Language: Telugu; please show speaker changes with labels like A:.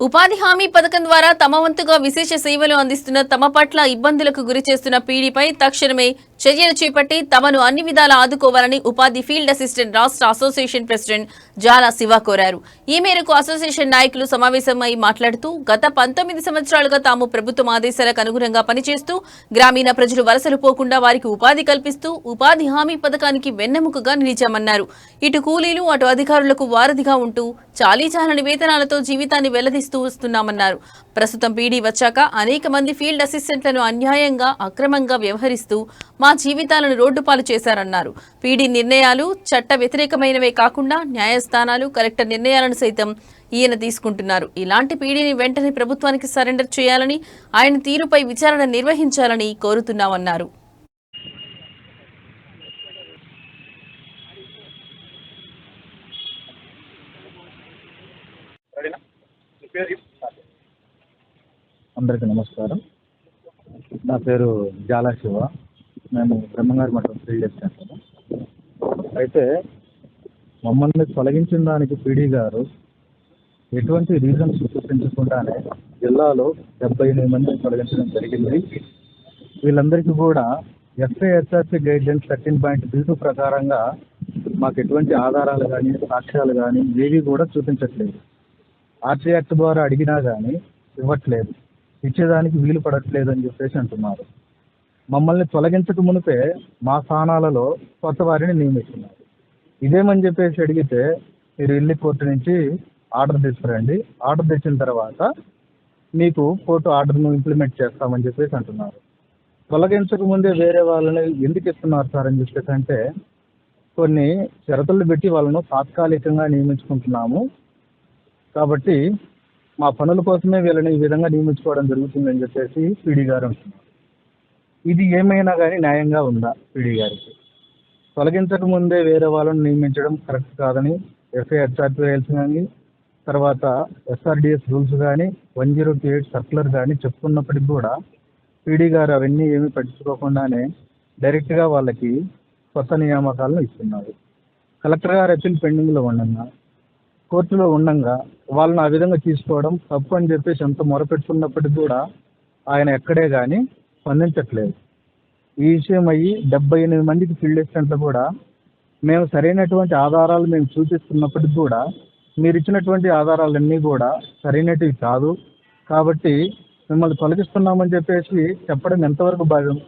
A: ఉపాధి హామీ పథకం ద్వారా తమ వంతుగా విశేష సేవలు అందిస్తున్న తమ పట్ల ఇబ్బందులకు గురి చేస్తున్న పీడీపై తక్షణమే చర్యలు చేపట్టి తమను అన్ని విధాలా ఆదుకోవాలని ఉపాధి ఫీల్డ్ అసిస్టెంట్ రాష్ట్ర అసోసియేషన్ ప్రెసిడెంట్ జాలా శివ కోరారు. ఈ మేరకు అసోసియేషన్ నాయకులు సమావేశమై మాట్లాడుతూ గత పంతొమ్మిది సంవత్సరాలుగా తాము ప్రభుత్వం ఆదేశాలకు అనుగుణంగా పనిచేస్తూ గ్రామీణ ప్రజలు వలసలు పోకుండా వారికి ఉపాధి కల్పిస్తూ ఉపాధి హామీ పథకానికి వెన్నెముకగా నిలిచామన్నారు. ఇటు కూలీలు అటు అధికారులకు వారధిగా ఉంటూ చాలీచాలని వేతనాలతో జీవితాన్ని వెల్లదీస్తూ వస్తున్నామన్నారు. ప్రస్తుతం పీడీ వచ్చాక అనేక మంది ఫీల్డ్ అసిస్టెంట్లను అన్యాయంగా అక్రమంగా వ్యవహరిస్తూ మా జీవితాలను రోడ్డుపాలు చేశారన్నారు. పీడీ నిర్ణయాలు చట్ట వ్యతిరేకమైనవే కాకుండా న్యాయస్థానాలు కలెక్టర్ నిర్ణయాలను సైతం ఈయన తీసుకుంటున్నారు. ఇలాంటి పీడీని వెంటనే ప్రభుత్వానికి సరెండర్ చేయాలని ఆయన తీరుపై విచారణ నిర్వహించాలని కోరుతున్నామన్నారు.
B: అందరికీ నమస్కారం. నా పేరు జాలా శివ. నేను బ్రహ్మంగారి మఠం ఫీల్డ్ చేస్తాను అయితే మమ్మల్ని తొలగించిన దానికి పీడీ గారు ఎటువంటి రీజన్స్ చూపించకుండానే జిల్లాలో డెబ్బై ఎనిమిది మందిని తొలగించడం జరిగింది. వీళ్ళందరికీ కూడా FIHRC guidelines thirteen point three two ప్రకారంగా మాకు ఎటువంటి ఆధారాలు కానీ సాక్ష్యాలు కానీ ఏవి కూడా చూపించట్లేదు. ఆర్టీ యాక్ట్ ద్వారా అడిగినా కానీ ఇవ్వట్లేదు. ఇచ్చేదానికి వీలు పడట్లేదు అని చెప్పేసి అంటున్నారు. మమ్మల్ని తొలగించక మునిపే మా స్థానాలలో కొత్త వారిని నియమిస్తున్నారు. ఇదేమని చెప్పేసి అడిగితే మీరు ఇల్లి కోర్టు నుంచి ఆర్డర్ తీసుకురండి. ఆర్డర్ తెచ్చిన తర్వాత మీకు కోర్టు ఆర్డర్ను ఇంప్లిమెంట్ చేస్తామని చెప్పేసి అంటున్నారు. తొలగించక ముందే వేరే వాళ్ళని ఎందుకు ఇస్తున్నారు సార్ అని చెప్పేసి అంటే కొన్ని షరతులు పెట్టి వాళ్ళను తాత్కాలికంగా నియమించుకుంటున్నాము. కాబట్టి మా పనుల కోసమే వీళ్ళని ఈ విధంగా నియమించుకోవడం జరుగుతుందని చెప్పేసి పీడీ గారు ఇది ఏమైనా కానీ న్యాయంగా ఉందా పీడీ గారికి? తొలగించక ముందే వేరే వాళ్ళని నియమించడం కరెక్ట్ కాదని ఎఫ్ఐహెచ్ఆర్పీ రైల్స్ కానీ తర్వాత ఎస్ఆర్డిఎస్ రూల్స్ కానీ one zero two eight circular కానీ చెప్పుకున్నప్పటికి కూడా పీడీ గారు అవన్నీ ఏమీ పట్టించుకోకుండానే డైరెక్ట్గా వాళ్ళకి కొత్త నియామకాలను ఇస్తున్నారు. కలెక్టర్ గారు అప్పీల్ పెండింగ్లో ఉండగా కోర్టులో ఉండగా వాళ్ళని ఆ విధంగా తీసుకోవడం తప్పు అని చెప్పేసి ఎంత మొరపెట్టుకున్నప్పటికీ కూడా ఆయన ఎక్కడే కానీ స్పందించట్లేదు. ఈ విషయం అయ్యి డెబ్బై ఎనిమిది మందికి ఫీల్డ్ అసిస్టెంట్లు కూడా మేము సరైనటువంటి ఆధారాలు మేము చూపిస్తున్నప్పటికి కూడా మీరు ఇచ్చినటువంటి ఆధారాలన్నీ కూడా సరైనటివి కాదు. కాబట్టి మిమ్మల్ని తొలగిస్తున్నామని చెప్పేసి చెప్పడం ఎంతవరకు భావ్యం